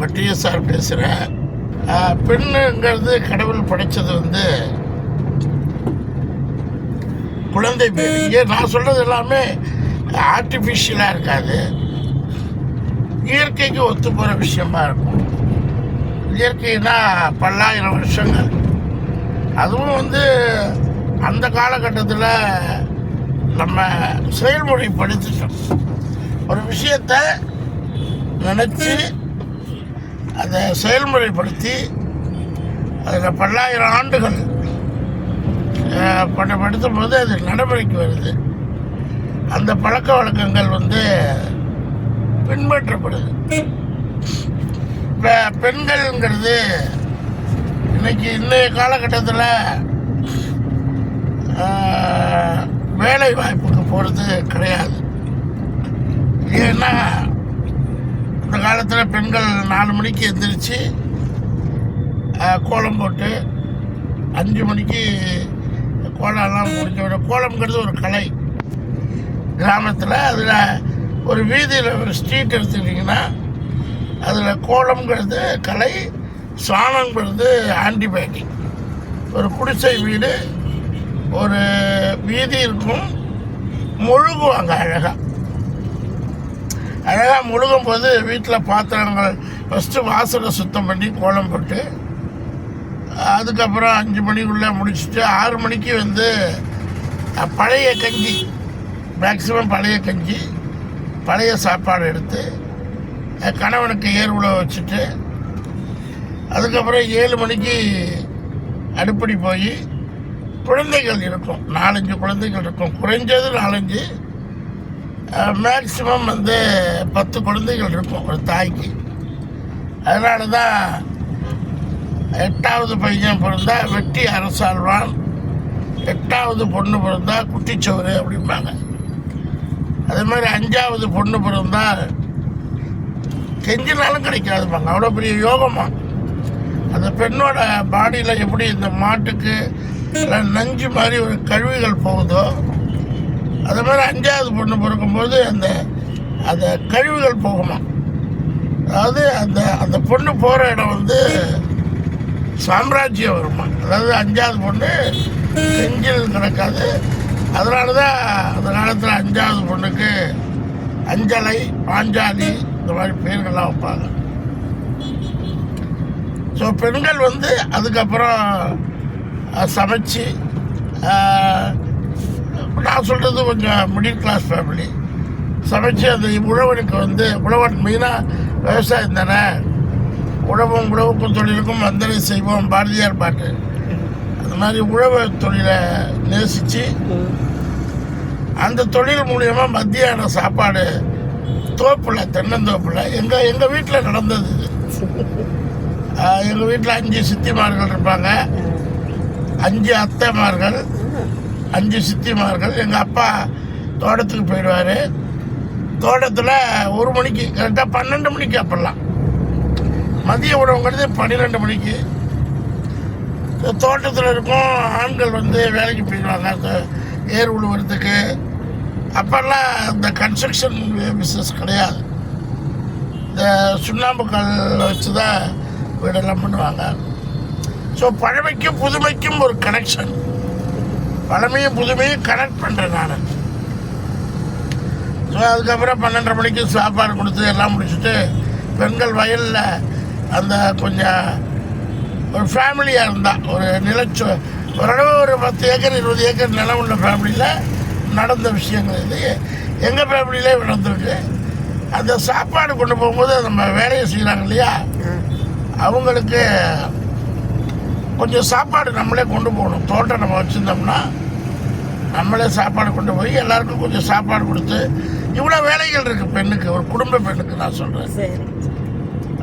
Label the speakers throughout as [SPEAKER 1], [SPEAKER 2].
[SPEAKER 1] உங்கள் டிஎஸ்ஆர் பேசுகிறேன் பெண்ணுங்கிறது கடவுள் படைத்தது வந்து குழந்தை பேர். இங்கே நான் சொல்கிறது எல்லாமே ஆர்டிஃபிஷியலாக இருக்காது. இயற்கைக்கு ஒத்து போகிற விஷயமா இருக்கும். இயற்கைனா பல்லாயிரம் வருஷங்கள். அதுவும் வந்து அந்த காலகட்டத்தில் நம்ம செயல்முறைப்படுத்திட்டோம். ஒரு விஷயத்த நினச்சி அதை செயல்முறைப்படுத்தி அதில் பல்லாயிரம் ஆண்டுகள் அஹ், போது அது நடைமுறைக்கு வருது. அந்த பழக்க வழக்கங்கள் வந்து பின்பற்றப்படுது. இப்போ பெண்கள்ங்கிறது இன்னைக்கு இன்றைய காலகட்டத்தில் வேலை வாய்ப்புக்கு போகிறது கிடையாது. ஏன்னா இந்த காலத்தில் பெண்கள் நாலு மணிக்கு எந்திரிச்சு கோலம் போட்டு அஞ்சு மணிக்கு கோலம்லாம் முடிஞ்ச விட கோலம்ங்கிறது ஒரு கலை. கிராமத்தில் அதில் ஒரு வீதியில் ஒரு ஸ்ட்ரீட் எடுத்துக்கிட்டிங்கன்னா அதில் கோலம்ங்கிறது கலை சாணங்கிறது ஆன்டிபயோட்டிக். ஒரு குடிசை வீடு ஒரு வீதி இருக்கும் முழுகுவாங்க அழகாக அழகாக முழுகும் போது வீட்டில் பாத்திரங்கள் ஃபஸ்ட்டு வாசலை சுத்தம் பண்ணி கோலம் போட்டு அதுக்கப்புறம் அஞ்சு மணிக்குள்ளே முடிச்சுட்டு ஆறு மணிக்கு வந்து பழைய கஞ்சி மேக்சிமம் பழைய கஞ்சி பழைய சாப்பாடு எடுத்து கணவனுக்கு கணவனுக்கு உழவு வச்சுட்டு அதுக்கப்புறம் ஏழு மணிக்கு அடுப்படி போய் குழந்தைகள் இருக்கும். நாலஞ்சு குழந்தைகள் இருக்கும். குறைஞ்சது நாலஞ்சு. மேக்சிமம் வந்து பத்து குழந்தைகள் இருக்கும் ஒரு தாய்க்கு. அதனால தான் எட்டாவது பையன் பிறந்தா வெட்டி அரசாழ்வான் எட்டாவது பொண்ணு பிறந்தா குட்டிச்சோறு அப்படிம்பாங்க. அதே மாதிரி அஞ்சாவது பொண்ணு பிறந்தா கெஞ்சினாலும் கிடைக்காதுப்பாங்க அவ்வளோ பெரிய யோகமாக அந்த பெண்ணோட பாடியில் எப்படி இந்த மாட்டுக்கு நஞ்சு மாதிரி ஒரு கழிவுகள் போகுதோ அதே மாதிரி அஞ்சாவது பொண்ணு பிறக்கும்போது அந்த அந்த கழிவுகள் போகுமா? அதாவது அந்த அந்த பொண்ணு போகிற இடம் வந்து சாம்ராஜ்யம் வருமா? அதாவது அஞ்சாவது பொண்ணு செஞ்சில் கிடக்காது. அதனால தான் அந்த காலத்தில் அஞ்சாவது பொண்ணுக்கு அஞ்சலை பாஞ்சாலி இந்த மாதிரி பேர்கள்லாம் வைப்பாங்க. ஸோ பெண்கள் வந்து அதுக்கப்புறம் சமைச்சு நான் சொல்கிறது கொஞ்சம் மிடில் கிளாஸ் ஃபேமிலி சமைச்சு அந்த உழவனுக்கு வந்து உழவன் மெயினாக விவசாயம் தானே? உழவும் உழவுக்கும் தொழிலுக்கும் வந்தனை செய்வோம் பாரதியார் பாட்டு. அந்த மாதிரி உழவு தொழிலை நேசித்து அந்த தொழில் மூலியமாக மத்தியான சாப்பாடு தோப்பில் தென்னந்தோப்பில் எங்கள் எங்கள் வீட்டில் நடந்தது எங்கள் வீட்டில் அஞ்சு சித்திமார்கள் இருப்பாங்க. அஞ்சு அத்தைமார்கள். அஞ்சு சித்திமார்கள் எங்கள் அப்பா தோட்டத்துக்கு போயிடுவார். தோட்டத்தில் ஒரு மணிக்கு கரெக்டாக பன்னெண்டு மணிக்கு அப்பெல்லாம். மதிய உணவுங்கிறது பன்னிரெண்டு மணிக்கு. தோட்டத்தில் இருக்கும் ஆண்கள் வந்து வேலைக்கு போயிடுவாங்க. ஏர் உழுவுறதுக்கு. அப்போல்லாம் இந்த கன்ஸ்ட்ரக்ஷன் பிஸ்னஸ் கிடையாது. இந்த சுண்ணாம்பு கல் வச்சு தான் வீடெல்லாம் பண்ணுவாங்க. ஸோ பழமைக்கும் புதுமைக்கும் ஒரு கனெக்ஷன் பழமையும் புதுமையும் கனெக்ட் பண்ணுறேன் நான். ஸோ அதுக்கப்புறம் பன்னெண்டரை மணிக்கு சாப்பாடு கொடுத்து எல்லாம் முடிச்சுட்டு பெண்கள் வயலில் அந்த கொஞ்சம் ஒரு ஃபேமிலியாக இருந்தால் ஒரு நிலச்சு ஓரளவு ஒரு பத்து ஏக்கர் இருபது ஏக்கர் நிலம் உள்ள ஃபேமிலியில் நடந்த விஷயங்கள் இது. எங்கள் ஃபேமிலியிலே நடந்திருக்கு. அந்த சாப்பாடு கொண்டு போகும்போது நம்ம வேலையை செய்கிறாங்க இல்லையா? அவங்களுக்கு கொஞ்சம் சாப்பாடு நம்மளே கொண்டு போகணும். தோட்டம் நம்ம வச்சுருந்தோம்னா நம்மளே சாப்பாடு கொண்டு போய் எல்லாருக்கும் கொஞ்சம் சாப்பாடு கொடுத்து இவ்வளோ வேலைகள் இருக்குது பெண்ணுக்கு ஒரு குடும்ப பெண்ணுக்கு நான் சொல்கிறேன்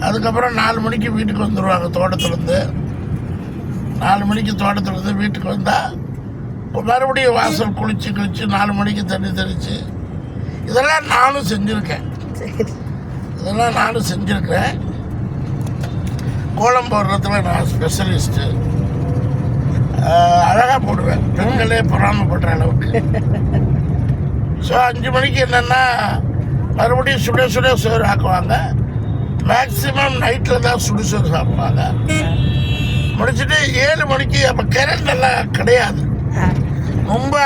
[SPEAKER 1] அதுக்கப்புறம் நாலு மணிக்கு வீட்டுக்கு வந்துடுவாங்க தோட்டத்துலேருந்து. நாலு மணிக்கு தோட்டத்துலேருந்து வீட்டுக்கு வந்தால் மறுபடியும் வாசல் குளிச்சு குளிச்சு நாலு மணிக்கு தண்ணி தெளிச்சு. இதெல்லாம் நானும் செஞ்சுருக்கேன்.
[SPEAKER 2] சரி.
[SPEAKER 1] இதெல்லாம் நானும் செஞ்சுருக்கிறேன் கோலம் போடுறதுல நான் ஸ்பெஷலிஸ்ட்டு அழகாக போடுவேன். பெண்களே பொறாமப்படுற அளவுக்கு. ஸோ அஞ்சு மணிக்கு என்னென்னா மறுபடியும் சுட சுட சோறு ஆக்குவாங்க. மேக்ஸிமம் நைட்டில் தான் சுடுசோறு சாப்பிடுவாங்க. முடிச்சுட்டு ஏழு மணிக்கு அப்போ கரண்ட் எல்லாம் கிடையாது. ரொம்ப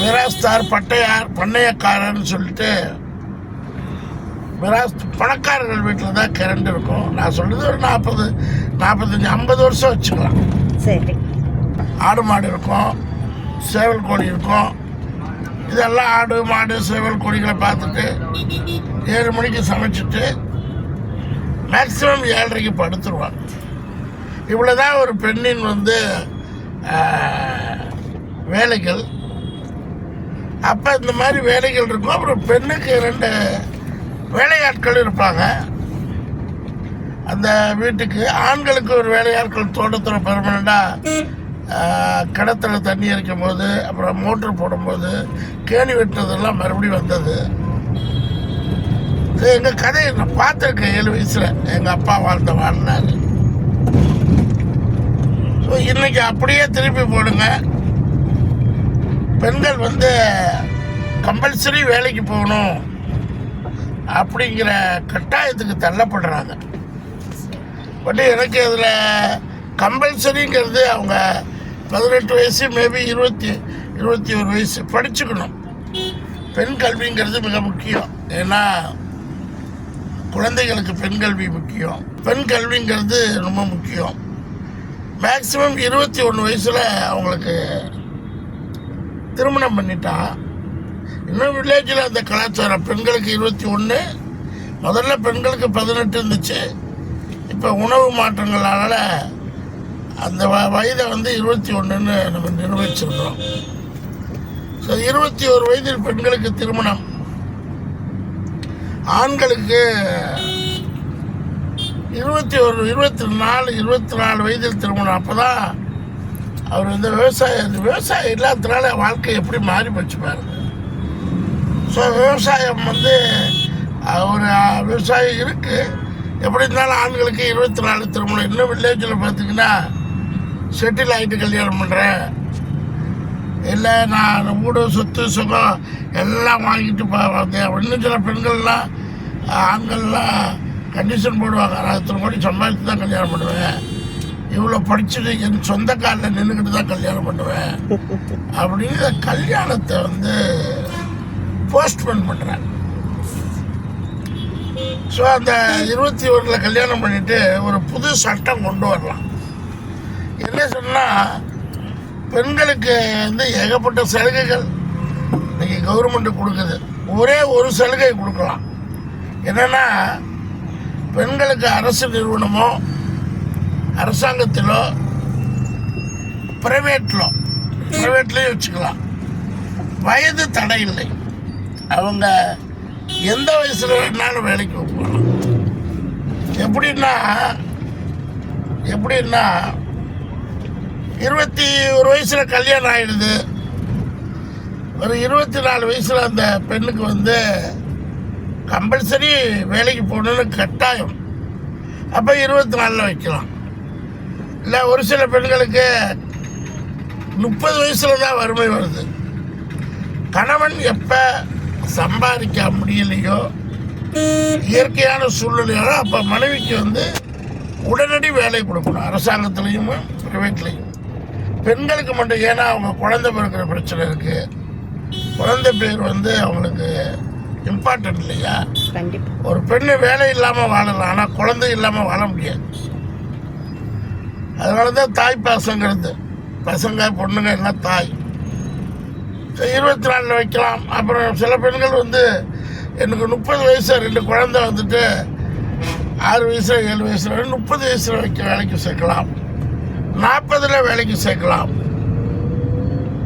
[SPEAKER 1] மிராஸ்தார் பட்டையார் பண்ணையக்காரன்னு சொல்லிட்டு மிராஸ் பணக்காரர்கள் வீட்டில் தான் கரண்ட் இருக்கும். நான் சொல்கிறது ஒரு நாற்பது நாற்பத்தஞ்சு ஐம்பது வருஷம் வச்சுக்கலாம்.
[SPEAKER 2] சரி.
[SPEAKER 1] ஆடு மாடு இருக்கும் சேவல் கோழி இருக்கும். இதெல்லாம் ஆடு மாடு சேவல் கோழிகளை பார்த்துட்டு ஏழு மணிக்கு சமைச்சிட்டு மேக்ஸிமம் ஏழரைக்கு படுத்துருவாங்க. இவ்வளோதான் ஒரு பெண்ணின் வந்து வேலைகள். அப்போ இந்த மாதிரி வேலைகள் இருக்கும். அப்புறம் பெண்ணுக்கு ரெண்டு வேலையாட்கள் இருப்பாங்க. அந்த வீட்டுக்கு ஆண்களுக்கு ஒரு வேலையாட்கள் தோட்டத்தில் பெர்மனண்டாக கிணத்துல தண்ணி இறைக்கும் போது அப்புறம் மோட்ரு போடும்போது கேணி வெட்டுறதெல்லாம் மறுபடியும் வந்தது. இது எங்கள் கதையை நான் பார்த்துருக்கேன் ஏழு வயசில். எங்கள் அப்பா வாழ்ந்த வாழ்நாள். ஸோ இன்னைக்கு அப்படியே திருப்பி போடுங்க. பெண்கள் வந்து கம்பல்சரி வேலைக்கு போகணும் அப்படிங்கிற கட்டாயத்துக்கு தள்ளப்படுறாங்க. பட் எனக்கு அதில் கம்பல்சரிங்கிறது அவங்க பதினெட்டு வயசு மேபி இருபத்தி இருபத்தி ஒரு வயசு படிச்சுக்கணும். பெண் கல்விங்கிறது மிக முக்கியம். ஏன்னா குழந்தைகளுக்கு பெண் கல்வி முக்கியம். பெண் கல்விங்கிறது ரொம்ப முக்கியம். மேக்சிமம் இருபத்தி ஒன்று வயசில் அவங்களுக்கு திருமணம் பண்ணிட்டா. இன்னும் வில்லேஜில் அந்த கலாச்சாரம் பெண்களுக்கு இருபத்தி ஒன்று முதல்ல பெண்களுக்கு பதினெட்டு இருந்துச்சு. இப்போ உணவு மாற்றங்களால் அந்த வ- வயதை வந்து இருபத்தி ஒன்றுன்னு நம்ம நிர்வகிச்சிருக்கிறோம் ஸோ இருபத்தி ஒரு வயதில் பெண்களுக்கு திருமணம். ஆண்களுக்கு இருபத்தி ஒரு இருபத்தி நாலு இருபத்தி நாலு வயதில் திருமணம். அப்போ தான் அவர் இந்த விவசாய விவசாயம் இல்லாததுனால வாழ்க்கை எப்படி மாறி போச்சு பாருங்க. ஸோ விவசாயம் வந்து ஒரு விவசாயம் இருக்குது எப்படி இருந்தாலும் ஆண்களுக்கு இருபத்தி நாலு திருமணம் இன்னும் வில்லேஜில் பார்த்தீங்கன்னா செட்டில் ஆகிட்டு கல்யாணம் பண்ணுறேன் இல்லை நான் வீடு சொத்து சுகம் எல்லாம் வாங்கிட்டு பார்த்தேன் இன்னும் சில பெண்கள்லாம் ஆண்கள்லாம் கண்டிஷன் போடுவாங்க. நான் இத்தனை கோடி சம்பாதிச்சு தான் கல்யாணம் பண்ணுவேன். இவ்வளோ படிச்சுட்டு என் சொந்த காலில் நின்றுக்கிட்டு தான் கல்யாணம் பண்ணுவேன். அப்படின்னு இந்த கல்யாணத்தை வந்து போஸ்ட்போன் பண்ணுறாங்க ஸோ அந்த இருபத்தி ஒன்றில் கல்யாணம் பண்ணிட்டு ஒரு புது சட்டம் கொண்டு வரலாம். என்ன சொன்னால் பெண்களுக்கு வந்து ஏகப்பட்ட சலுகைகள் இன்னைக்கு கவர்மெண்ட் கொடுக்குது. ஒரே ஒரு சலுகை கொடுக்கலாம். என்னென்னா பெண்களுக்கு அரசு நிறுவனமோ அரசாங்கத்திலோ ப்ரைவேட்டிலோ ப்ரைவேட்லேயும் வச்சுக்கலாம். வயது தடை இல்லை அவங்க எந்த வயசில் வேணாலும் வேலைக்கு போகலாம். எப்படின்னா எப்படின்னா இருபத்தி ஒரு வயசில் கல்யாணம் ஆகிடுது ஒரு இருபத்தி நாலு வயசில் அந்த பெண்ணுக்கு வந்து கம்பல்சரி வேலைக்கு போகணுன்னு கட்டாயம். அப்போ இருபத்தி நாலில் வைக்கலாம். இல்லை ஒரு சில பெண்களுக்கு முப்பது வயசில் தான் வறுமை வருது. கணவன் எப்போ சம்பாதிக்க முடியலையோ இயற்கையான சூழ்நிலையோ அப்போ மனைவிக்கு வந்து உடனடி வேலை கொடுக்கணும். அரசாங்கத்துலேயும் ப்ரைவேட்லேயும் பெண்களுக்கு மட்டும் ஏன்னா அவங்க குழந்தை பிறக்கிற பிரச்சனை இருக்குது குழந்தை பேர் வந்து அவங்களுக்கு இம்பார்ட்டன்ட் இல்லையா? ஒரு பெண்ணு வேலை இல்லாமல் வாழலாம் ஆனால் குழந்தை இல்லாமல் வாழ முடியாது. அதனால தான் தாய் பாசங்கிறது. பசங்க பொண்ணுங்க எல்லாம் தாய். இருபத்தி நாலில் வைக்கலாம். அப்புறம் சில பெண்கள் வந்து எனக்கு முப்பது வயசு ரெண்டு குழந்தை வந்துட்டு ஆறு வயசுல ஏழு வயசுல முப்பது வயசுல வைக்க வேலைக்கு சேர்க்கலாம். நாற்பதில் வேலைக்கு சேர்க்கலாம்.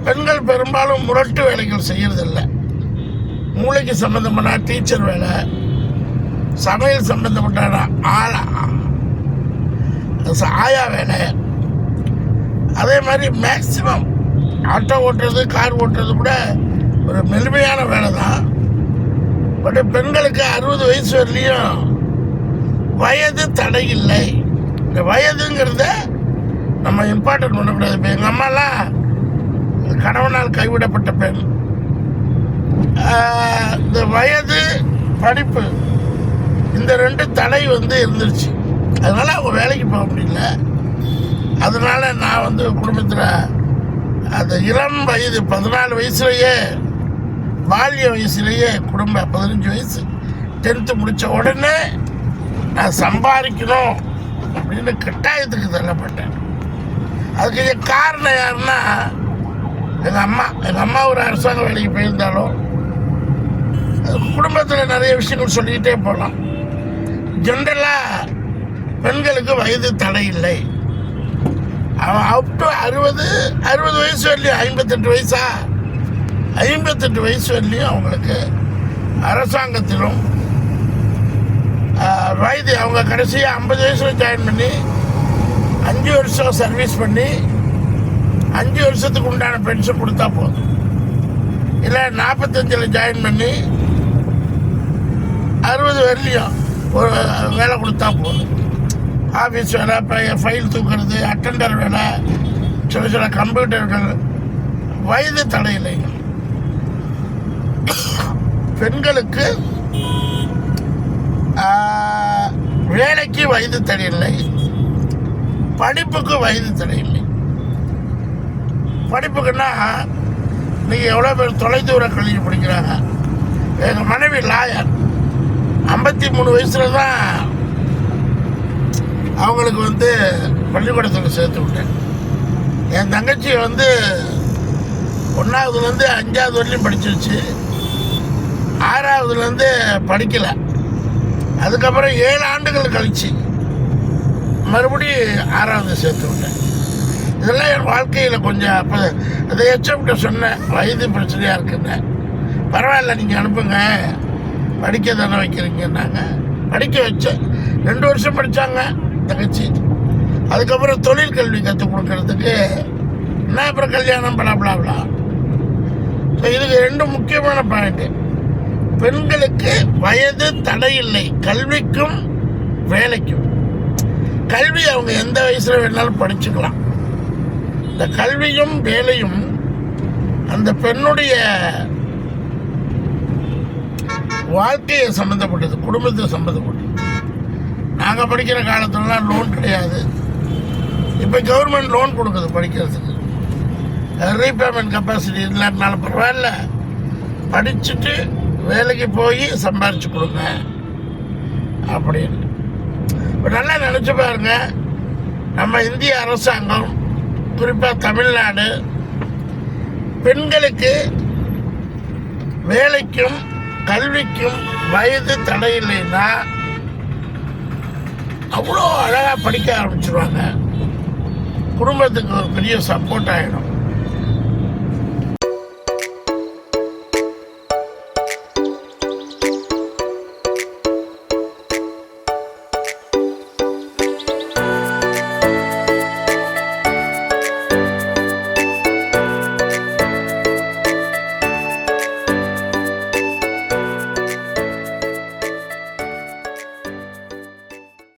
[SPEAKER 1] பெண்கள் பெரும்பாலும் முரட்டு வேலைகள் செய்யறதில்லை. மூளைக்கு சம்மந்தப்பட்ட டீச்சர் வேலை சமையல் சம்மந்தப்பட்ட ஆளா ஆயா வேலை. அதே மாதிரி மேக்சிமம் ஆட்டோ ஓட்டுறது கார் ஓட்டுறது கூட ஒரு மென்மையான வேலை தான் பட் பெண்களுக்கு அறுபது வயசு வரலையும் வயது தடை இல்லை இந்த வயதுங்கிறத நம்ம இம்பார்ட்டன்ட் பண்ணக்கூடாது. இப்போ எங்கள் அம்மாலாம் கணவனால் கைவிடப்பட்ட பெண். இந்த வயது படிப்பு இந்த ரெண்டு தடை வந்து இருந்துருச்சு. அதனால் அவங்க வேலைக்கு போக முடியல. அதனால் நான் வந்து குடும்பத்தில் அந்த இளம் வயது பதினாலு வயசுலேயே பால்ய வயசுலேயே குடும்ப பதினஞ்சு வயசு டென்த்து முடித்த உடனே நான் சம்பாதிக்கணும் அப்படின்னு கட்டாயத்துக்கு தள்ளப்பட்டேன். அதுக்கு இது காரணம் யாருன்னா எங்கள் அம்மா. எங்கள் அம்மா ஒரு அரசாங்க வேலைக்கு போயிருந்தாலும் குடும்பத்தில் நிறைய விஷயங்கள் சொல்லிக்கிட்டே போகலாம். ஜென்ரலாக பெண்களுக்கு வயது தடை இல்லை. அவன் அப் டு அறுபது அறுபது வயசு வரலையும் ஐம்பத்தெட்டு வயசா? ஐம்பத்தெட்டு வயசு வரலையும் அவங்களுக்கு அரசாங்கத்திலும் வயது அவங்க கடைசியாக ஐம்பது வயசில் ஜாயின் பண்ணி அஞ்சு வருஷம் சர்வீஸ் பண்ணி அஞ்சு வருஷத்துக்கு உண்டான பென்ஷன் கொடுத்தா போதும். இல்லை நாற்பத்தஞ்சில் ஜாயின் பண்ணி அறுபது வரலையும் ஒரு வேலை கொடுத்தா போதும். ஆஃபீஸ் வேலை இப்போ ஃபைல் தூக்குறது அட்டெண்டர் வேலை சில சில கம்ப்யூட்டர்கள் வயது தடை பெண்களுக்கு வேலைக்கு வயது தடையில்லை. இல்லை படிப்புக்கு வயது தடையில்லை. இல்லை படிப்புக்குன்னா நீங்கள் எவ்வளோ பேர் தொலைதூர கல்வி படிக்கிறாங்க? எங்கள் மனைவி லாயர் ஐம்பத்தி மூணு வயசில் தான் அவங்களுக்கு வந்து பள்ளிக்கூடத்தில் சேர்த்து விட்டேன். என் தங்கச்சி வந்து ஒன்றாவதுலேருந்து அஞ்சாவது வரலையும் படிச்சிருச்சு. ஆறாவதுலேருந்து படிக்கலை. அதுக்கப்புறம் ஏழு ஆண்டுகள் கழிச்சு மறுபடியும் ஆறாவது சேர்த்து விட்டேன். இதெல்லாம் என் வாழ்க்கையில் கொஞ்சம் அப்போ அதை எச்சம்கிட்ட சொன்னேன். வயது பிரச்சனையாக இருக்குன்னு. பரவாயில்ல நீங்கள் அனுப்புங்க. படிக்க தானே வைக்கிறீங்கன்னாங்க. படிக்க வச்சேன். ரெண்டு வருஷம் படித்தாங்க தங்கச்சி. அதுக்கப்புறம் தொழில் கல்வி கற்றுக் கொடுக்கறதுக்கு நான் அப்புறம் கல்யாணம் பலா பலா ஸோ இதுக்கு ரெண்டு முக்கியமான பாயிண்ட்டு பெண்களுக்கு வயது தடையில்லை. கல்விக்கும் வேலைக்கும். கல்வி அவங்க எந்த வயசுல வேணாலும் படிச்சுக்கலாம். இந்த கல்வியும் வேலையும் அந்த பெண்ணுடைய வாழ்க்கையை சம்மந்தப்பட்டது குடும்பத்தை சம்மந்தப்பட்டது நாங்கள் படிக்கிற காலத்துலலாம் லோன் கிடையாது. இப்போ கவர்மெண்ட் லோன் கொடுக்குது படிக்கிறதுக்கு. ரீபேமெண்ட் கெப்பாசிட்டி இல்லைனாலும் பரவாயில்ல. படிச்சுட்டு வேலைக்கு போய் சம்பாரிச்சு கொடுங்க. அப்படின்னு. இப்போ நல்லா நினச்சி பாருங்க. நம்ம இந்திய அரசாங்கம் குறிப்பாக தமிழ்நாடு பெண்களுக்கு வேலைக்கும் கல்விக்கும் வயது தடை இல்லைன்னா அவ்வளோ அழகாக படிக்க ஆரம்பிச்சிருவாங்க. குடும்பத்துக்கு ஒரு பெரிய சப்போர்ட் ஆகிடும்